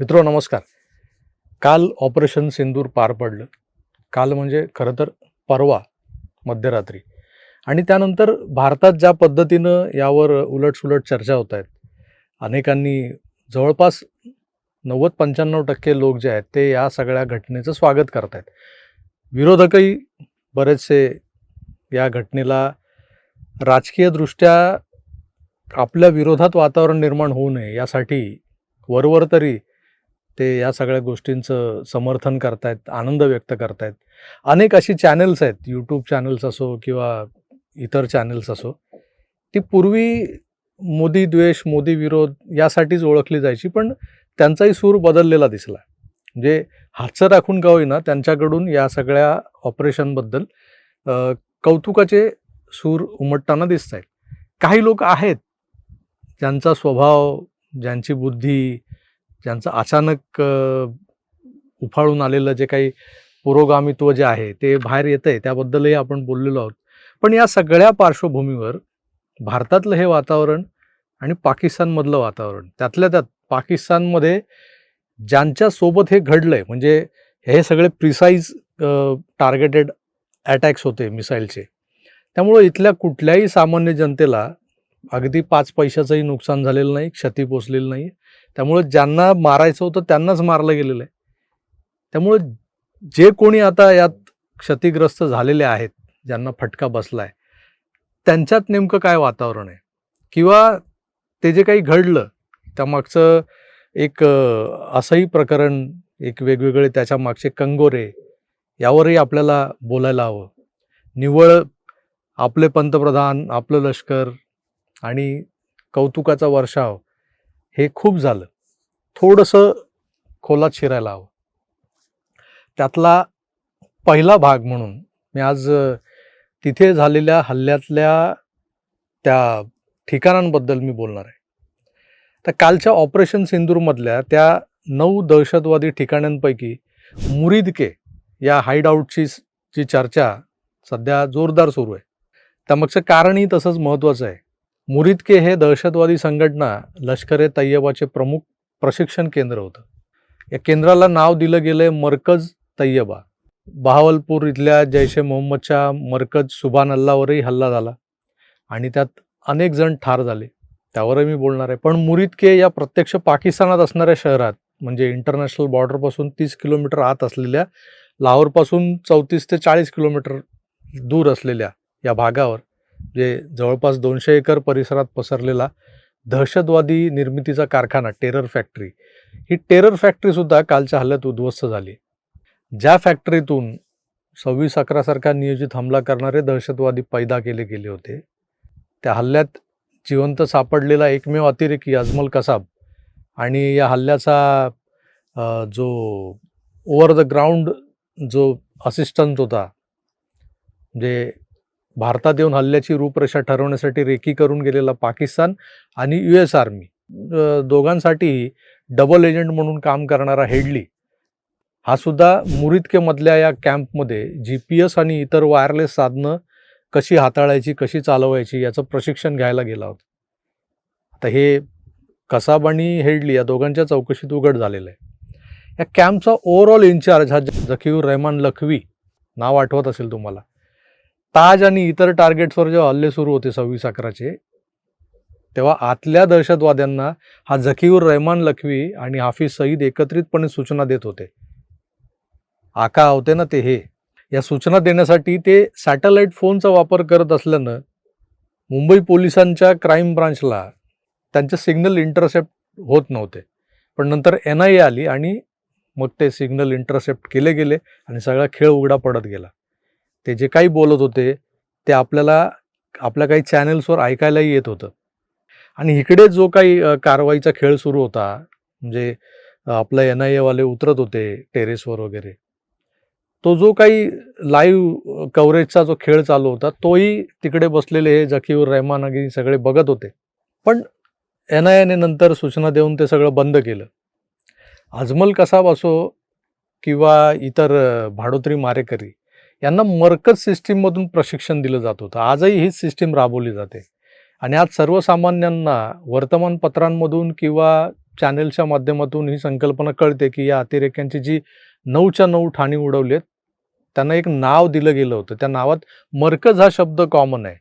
मित्रो नमस्कार. काल ऑपरेशन सिंदूर पार पडलं. काल म्हणजे खरं तर परवा मध्यरात्री. आणि त्यानंतर भारतात ज्या पद्धतीनं यावर उलटसुलट चर्चा होत आहेत अनेकांनी जवळपास नव्वद पंच्याण्णव टक्के लोक जे आहेत ते या सगळ्या घटनेचं स्वागत करत आहेत विरोधकही बरेचसे या घटनेला राजकीयदृष्ट्या आपल्या विरोधात वातावरण निर्माण होऊ नये यासाठी वरवर तरी ते या सगळ्या गोष्टींचं समर्थन करतायत आनंद व्यक्त करतायत. अनेक अशी चॅनल्स आहेत यूट्यूब चॅनल्स असो किंवा इतर चॅनल्स असो ती पूर्वी मोदी द्वेष मोदी विरोध यासाठीच ओळखली जायची पण त्यांचाही सूर बदललेला दिसला. म्हणजे हातचं राखून का होईना त्यांच्याकडून या सगळ्या ऑपरेशनबद्दल कौतुकाचे सूर उमटताना दिसत आहेत काही लोक आहेत ज्यांचा स्वभाव ज्यांची बुद्धी ज्यांचं अचानक उफाळून आलेलं जे काही पुरोगामित्व जे आहे ते बाहेर येतं आहे त्याबद्दलही आपण बोललेलो आहोत. पण या सगळ्या पार्श्वभूमीवर भारतातलं हे वातावरण आणि पाकिस्तानमधलं वातावरण त्यातल्या त्यात पाकिस्तानमध्ये ज्यांच्यासोबत हे घडलं आहे म्हणजे हे सगळे प्रिसाईज टार्गेटेड अटॅक्स होते मिसाईलचे त्यामुळं इथल्या कुठल्याही सामान्य जनतेला अगदी पाच पैशाचंही नुकसान झालेलं नाही क्षती पोचलेली नाही त्यामुळं ज्यांना मारायचं होतं त्यांनाच मारलं गेलेलं आहे. त्यामुळं जे कोणी आता यात क्षतिग्रस्त झालेले आहेत ज्यांना फटका बसलाय त्यांच्यात नेमकं काय वातावरण आहे? किंवा ते जे काही घडलं त्यामागचं एक असंही प्रकरण एक वेगवेगळे त्याच्या मागचे कंगोरे यावरही आपल्याला बोलायला हवं. निव्वळ आपले पंतप्रधान आपलं लष्कर आणि कौतुकाचा वर्षाव हे खूप झालं. थोडंसं खोलात शिरायला हवं. त्यातला पहिला भाग म्हणून मी आज तिथे झालेल्या हल्ल्यातल्या त्या ठिकाणांबद्दल मी बोलणार आहे. तर कालच्या ऑपरेशन सिंदूरमधल्या त्या नऊ दहशतवादी ठिकाणांपैकी मुरिदके या हाईडआउटची जी चर्चा सध्या जोरदार सुरू आहे. त्यामागचं कारणही तसंच महत्त्वाचं आहे. मुरिदके हे दहशतवादी संघटना लष्कर ए तय्यबाचे प्रमुख प्रशिक्षण केंद्र होतं. या केंद्राला नाव दिलं गेलं आहे मरकज तय्यबा बहावलपूर इथल्या जैश ए मोहम्मदच्या मरकज सुभान अल्लावरही हल्ला झाला आणि त्यात अनेक जण ठार झाले. त्यावरही मी बोलणार आहे. पण मुरिदके या प्रत्यक्ष पाकिस्तानात असणाऱ्या शहरात म्हणजे इंटरनॅशनल बॉर्डरपासून तीस किलोमीटर आत असलेल्या लाहोरपासून चौतीस ते चाळीस किलोमीटर दूर असलेल्या या भागावर जे जवळपास दोनशे एकर परिसरात पसरलेला दहशतवादी निर्मितीचा कारखाना टेरर फॅक्टरी. ही टेरर फॅक्टरीसुद्धा कालच्या हल्ल्यात उद्ध्वस्त झाली. ज्या फॅक्टरीतून सव्वीस अकरासारखा नियोजित हमला करणारे दहशतवादी पैदा केले गेले होते त्या हल्ल्यात जिवंत सापडलेला एकमेव अतिरेकी अजमल कसाब आणि या हल्ल्याचा जो ओवर द ग्राउंड जो असिस्टंट होता म्हणजे भारतात येऊन हल्ल्याची रूपरेषा ठरवण्यासाठी रेकी करून गेलेला पाकिस्तान आणि यू एस आर्मी दोघांसाठी डबल एजंट म्हणून काम करणारा हेडली. हा सुद्धा मुरिदकेमधल्या या कॅम्पमध्ये जी पी एस आणि इतर वायरलेस साधनं कशी हाताळायची कशी चालवायची याचं प्रशिक्षण घ्यायला गेला होता. आता हे कसाब आणि हेडली या दोघांच्या चौकशीत उघड झालेलं आहे. या कॅम्पचा ओव्हरऑल इन्चार्ज हा ज- रहमान लखवी नाव आठवत असेल तुम्हाला? ताज आणि इतर टार्गेट्सवर जेव्हा हल्ले सुरू होते सव्वीस अकराचे तेव्हा आतल्या दहशतवाद्यांना हा झकीऊर रहमान लखवी आणि हाफिज सईद एकत्रितपणे सूचना देत होते. आका होते ना ते हे. या सूचना देण्यासाठी ते सॅटेलाईट फोनचा वापर करत असल्यानं मुंबई पोलिसांच्या क्राईम ब्रांचला त्यांचे सिग्नल इंटरसेप्ट होत नव्हते. पण नंतर एन आय ए आली आणि मग ते सिग्नल इंटरसेप्ट केले गेले आणि सगळा खेळ उघडा पडत गेला. ते जे काही बोलत होते ते आपल्याला आपल्या काही चॅनल्सवर ऐकायलाही येत होतं. आणि इकडे जो काही कारवाईचा खेळ सुरू होता म्हणजे आपलं एन आय एवाले उतरत होते टेरेसवर वगैरे तो जो काही लाईव्ह कव्हरेजचा जो खेळ चालू होता तोही तिकडे बसलेले हे जकीवर रहमान अगदी सगळे बघत होते. पण एन आय एने नंतर सूचना देऊन ते सगळं बंद केलं. अजमल कसाब असो किंवा इतर भाडोत्री मारेकरी यांना मरकज सिस्टीममधून प्रशिक्षण दिलं जात होतं. आजही हीच सिस्टीम राबवली जाते. आणि आज सर्वसामान्यांना वर्तमानपत्रांमधून किंवा चॅनेलच्या माध्यमातून ही संकल्पना कळते की या अतिरेक्यांची जी नऊच्या नऊ ठाणी उडवली आहेत त्यांना एक नाव दिलं गेलं होतं. त्या नावात मरकज हा शब्द कॉमन आहे.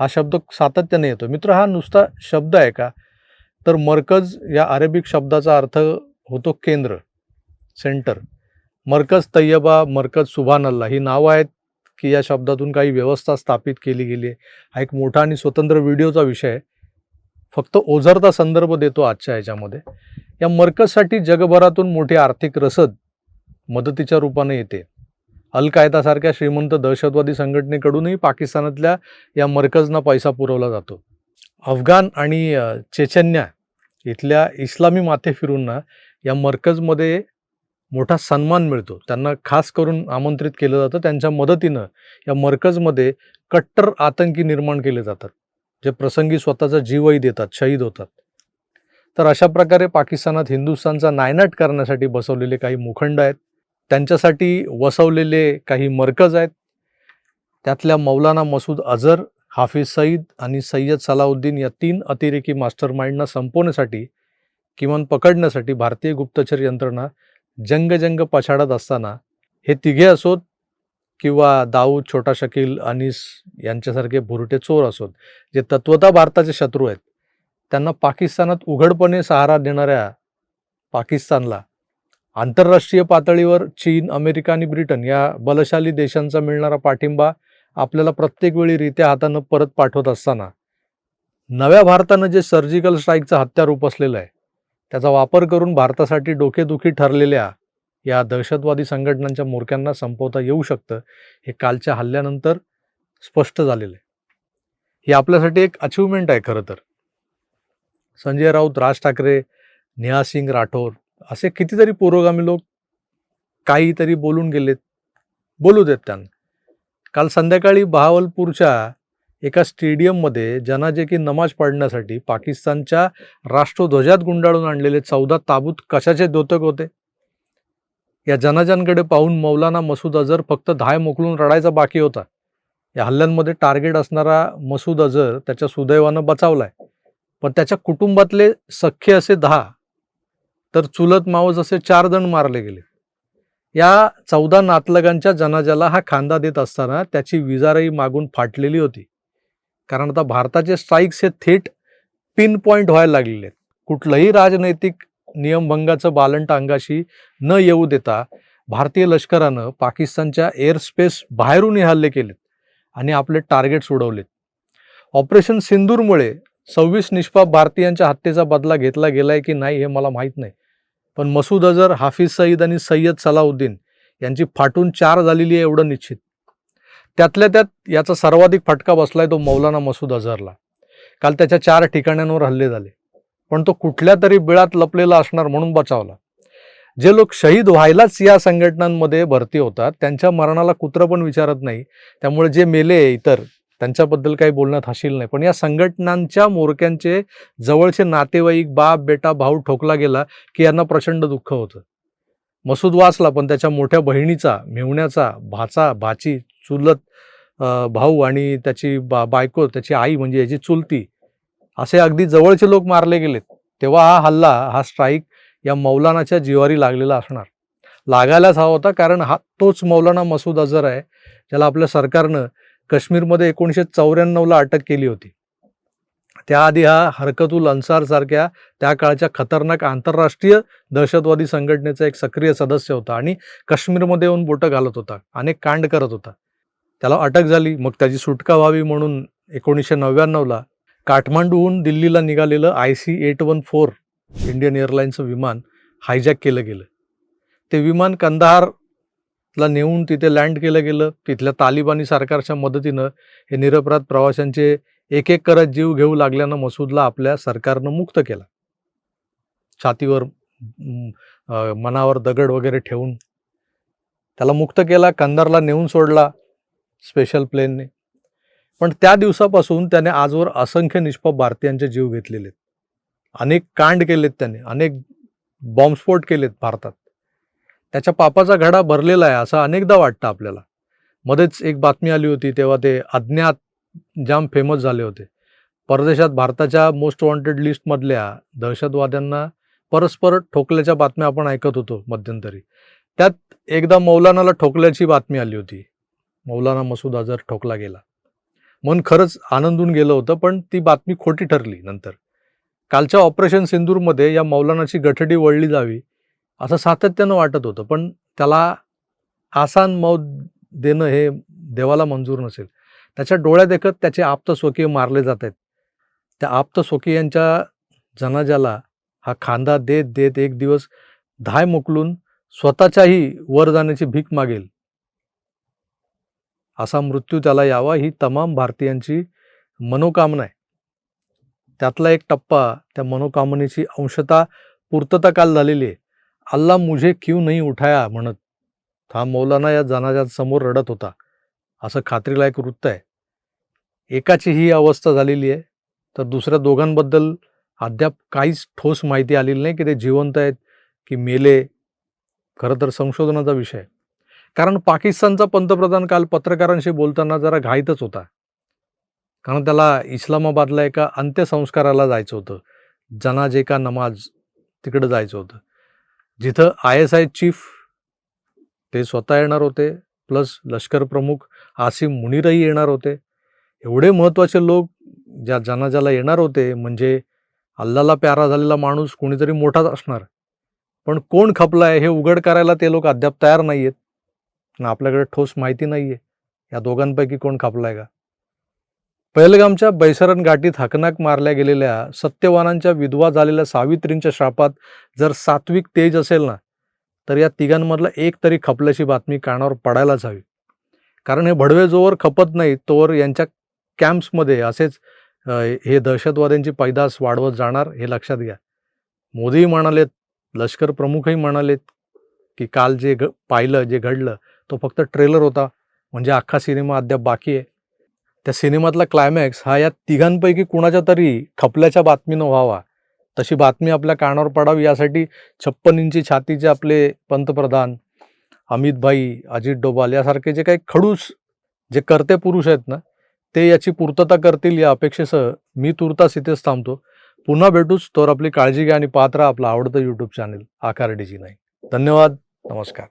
हा शब्द सातत्याने येतो. मित्र हा नुसता शब्द आहे का? तर मरकज या अरेबिक शब्दाचा अर्थ होतो केंद्र सेंटर. मरकज तय्यबा मरकज सुभान अल्ला ही नावं आहेत की या शब्दातून काही व्यवस्था स्थापित केली गेली आहे. हा एक मोठा आणि स्वतंत्र व्हिडिओचा विषय आहे. फक्त ओझरता संदर्भ देतो आजच्या ह्याच्यामध्ये. या मरकजसाठी जगभरातून मोठी आर्थिक रसद मदतीच्या रूपाने येते. अल कायदासारख्या श्रीमंत दहशतवादी संघटनेकडूनही पाकिस्तानातल्या या मरकजना पैसा पुरवला जातो. अफगाण आणि चेचन्या इथल्या इस्लामी माथे फिरूंना या मरकजमध्ये मोठा सन्मान मिळतो. त्यांना खास करून आमंत्रित केलं जातं. त्यांच्या मदतीनं या मरकजमध्ये कट्टर आतंकी निर्माण केले जातात. जे प्रसंगी स्वतःचा जीवही देतात शहीद होतात. तर अशा प्रकारे पाकिस्तानात हिंदुस्थानचा नायनाट करण्यासाठी बसवलेले काही मुखंड आहेत. त्यांच्यासाठी वसवलेले काही मरकज आहेत. त्यातल्या मौलाना मसूद अझर हाफिज सईद आणि सय्यद सलाउद्दीन या तीन अतिरेकी मास्टर माइंडना संपवण्यासाठी किमान पकडण्यासाठी भारतीय गुप्तचर यंत्रणा जंगजंग पछाडत असताना हे तिघे असोत किंवा दाऊद छोटा शकील अनिस यांच्यासारखे भुरटे चोर असोत जे तत्वता भारताचे शत्रू आहेत. त्यांना पाकिस्तानात उघडपणे सहारा देणाऱ्या पाकिस्तानला आंतरराष्ट्रीय पातळीवर चीन अमेरिका आणि ब्रिटन या बलशाली देशांचा मिळणारा पाठिंबा आपल्याला प्रत्येक वेळी रित्या हातानं परत पाठवत असताना नव्या भारतानं जे सर्जिकल स्ट्राईकचं हत्यार उपसलेलं आहे त्याचा वापर करून भारतासाठी डोकेदुखी ठरलेल्या या दहशतवादी संघटनांच्या मोर्क्यांना संपवता येऊ शकतं हे कालच्या हल्ल्यानंतर स्पष्ट झालेलं आहे. ही आपल्यासाठी एक अचिव्हमेंट आहे खरं तर. संजय राऊत राज ठाकरे नेहा सिंग राठोर असे कितीतरी पुरोगामी लोक काहीतरी बोलून गेलेत बोलू देत त्यांना. काल संध्याकाळी बहावलपूरच्या एका स्टेडियममध्ये जनाजे नमाज पाडण्यासाठी पाकिस्तानच्या राष्ट्रध्वजात गुंडाळून आणलेले चौदा ताबूत कशाचे द्योतक होते? या जनाजांकडे पाहून मौलाना मसूद अझर फक्त धाय मोकलून रडायचा बाकी होता. या हल्ल्यांमध्ये टार्गेट असणारा मसूद अझर त्याच्या सुदैवानं बचावलाय. पण त्याच्या कुटुंबातले सख्खे असे दहा तर चुलत मावस असे चार जण मारले गेले. या चौदा नातलगांच्या जनाजाला हा खांदा देत असताना त्याची विजारही मागून फाटलेली होती. कारण आता भारताचे स्ट्राईक्स हे थेट पिन पॉईंट व्हायला लागलेले आहेत. कुठलंही राजनैतिक नियमभंगाचं बालंट अंगाशी न येऊ देता भारतीय लष्करानं पाकिस्तानच्या एअरस्पेस बाहेरून बाहेरूनही हल्ले केलेत आणि आपले टार्गेट्स उडवलेत. ऑपरेशन सिंदूरमुळे सव्वीस निष्पाप भारतीयांच्या हत्येचा बदला घेतला गेलाय की नाही हे मला माहीत नाही. पण मसूद अजहर हाफिज सईद आणि सय्यद सलाउद्दीन यांची फाटून चार झालेली आहे एवढं निश्चित. त्यातल्या त्यात याचा सर्वाधिक फटका बसलाय तो मौलाना मसूद अझहरला. काल त्याच्या चार ठिकाणांवर हल्ले झाले. पण तो कुठल्या तरी बिळात लपलेला असणार म्हणून बचावला. जे लोक शहीद व्हायलाच या संघटनांमध्ये भरती होतात त्यांच्या मरणाला कुत्रं पण विचारत नाही. त्यामुळे जे मेले इतर त्यांच्याबद्दल काही बोलण्यात हशील नाही. पण या संघटनांच्या मोरक्यांचे जवळचे नातेवाईक बाप बेटा भाऊ ठोकला गेला की यांना प्रचंड दुःख होतं. मसूद वाचला पण त्याच्या मोठ्या बहिणीचा मेवण्याचा भाचा भाची चुलत भाऊ आणि त्याची बा बायको त्याची आई म्हणजे याची चुलती असे अगदी जवळचे लोक मारले गेलेत. तेव्हा हा हल्ला हा स्ट्राईक या मौलानाच्या जिवारी लागलेला असणार. लागायलाच हवा होता कारण हा तोच मौलाना मसूद अझर आहे ज्याला आपल्या सरकारनं काश्मीरमध्ये एकोणीसशे चौऱ्याण्णवला अटक केली होती. त्याआधी हा हरकतुल अन्सार सारख्या त्या काळच्या खतरनाक आंतरराष्ट्रीय दहशतवादी संघटनेचा एक सक्रिय सदस्य होता आणि काश्मीरमध्ये येऊन बोटं घालत होता अनेक कांड करत होता. त्याला अटक झाली. मग त्याची सुटका व्हावी म्हणून एकोणीसशे नव्याण्णवला काठमांडूहून दिल्लीला निघालेलं I C eight one four Indian एअरलाईनचं विमान हायजॅक केलं गेलं. ते विमान कंदाहारला नेऊन तिथे लँड केलं गेलं. तिथल्या तालिबानी सरकारच्या मदतीनं हे निरपराध प्रवाशांचे एक एक करत जीव घेऊ लागल्यानं मसूदला आपल्या सरकारनं मुक्त केला. छातीवर मनावर दगड वगैरे ठेवून त्याला मुक्त केला. कंदारला नेऊन सोडला. स्पेशल प्लेनने. पण त्या दिवसापासून त्याने आजवर असंख्य निष्पाप भारतीयांचे जीव घेतलेले आहेत. अनेक कांड केलेत त्याने अनेक बॉम्बस्फोट केलेत भारतात. त्याच्या पापाचा घडा भरलेला आहे असं अनेकदा वाटतं आपल्याला. मध्येच एक बातमी आली होती तेव्हा ते अज्ञात जाम फेमस झाले होते. परदेशात भारताच्या मोस्ट वॉन्टेड लिस्टमधल्या दहशतवाद्यांना परस्पर ठोकल्याच्या बातम्या आपण ऐकत होतो मध्यंतरी. त्यात एकदा मौलानाला ठोकल्याची बातमी आली होती. मौलाना मसूद अजहर ठोकला गेला. मन खरंच आनंदून गेलं होतं पण ती बातमी खोटी ठरली नंतर. कालच्या ऑपरेशन सिंदूरमध्ये या मौलानाची गठडी वळली जावी असं सातत्यानं वाटत होतं पण त्याला आसान मौत देणं हे देवाला मंजूर नसेल. त्याच्या डोळ्या देखत त्याचे आप्तस्वकीय मारले जात आहेत त्या आप्तस्वकीयांच्या जनाजाला हा खांदा देत देत एक दिवस धाय मोकलून स्वतःच्याही वर जाण्याची भीक मागेल. असा मृत्यू त्याला यावा ही तमाम भारतीयांची मनोकामना आहे. त्यातला एक टप्पा त्या मनोकामनेची अंशता पूर्तता काल झालेली आहे. अल्ला मुझे क्यू नाही उठाया म्हणत. हा मौलाना या जनाजात समोर रडत होता. असं खात्रीलायक वृत्त आहे. एकाची ही अवस्था झालेली आहे. तर दुसऱ्या दोघांबद्दल अद्याप काहीच ठोस माहिती आलेली नाही की ते जिवंत आहेत की मेले. खरं तर संशोधनाचा विषय आहे. कारण पाकिस्तानचा पंतप्रधान काल पत्रकारांशी बोलताना जरा घाईतच होता. कारण त्याला इस्लामाबादला एका अंत्यसंस्काराला जायचं होतं. जनाजे का नमाज तिकडं जायचं होतं. जिथं आय एस आय चीफ ते स्वतः येणार होते प्लस लष्कर प्रमुख आसिम मुनीरही येणार होते. एवढे महत्त्वाचे लोक ज्या जनाजाला येणार होते म्हणजे अल्लाला प्यारा झालेला माणूस कोणीतरी मोठाच असणार. पण कोण खपलाय हे उघड करायला ते लोक अद्याप तयार नाही आहेत आणि आपल्याकडे ठोस माहिती नाही आहे या दोघांपैकी कोण खपलाय का? पहलगामच्या बैसरण घाटीत हकनाक मारल्या गेलेल्या सत्यवानांच्या विधवा झालेल्या सावित्रींच्या शापात जर सात्विक तेज असेल ना तर या तिघांमधला एक तरी खपल्याची बातमी कानावर पडायलाच हवी. कारण हे भडवे जोवर खपत नाही तोवर यांच्या कॅम्प्समध्ये असेच हे दहशतवाद्यांची पैदास वाढवत जाणार हे लक्षात घ्या. मोदीही म्हणालेत लष्कर प्रमुखही म्हणालेत की काल जे घ पाहिलं जे घडलं तो फक्त ट्रेलर होता म्हणजे अख्खा सिनेमा अद्याप बाकी आहे. त्या सिनेमातला क्लायमॅक्स हा या तिघांपैकी कुणाच्या तरी खपल्याच्या बातमीनं व्हावा. तशी बातमी आपल्या कानावर पडावी यासाठी छप्पन इंची छातीचे आपले पंतप्रधान अमित भाई अजित डोभाल यासारखे जे काही खडूस जे करते पुरुष आहेत ना ते याची पूर्तता करतील या अपेक्षेसह मी तुर्तास इथेच थांबतो. पुन्हा भेटूच तर आपली काळजी घ्या आणि पात्र आपलं आवडतं यूट्यूब चॅनल आकार डीजी नाही धन्यवाद नमस्कार.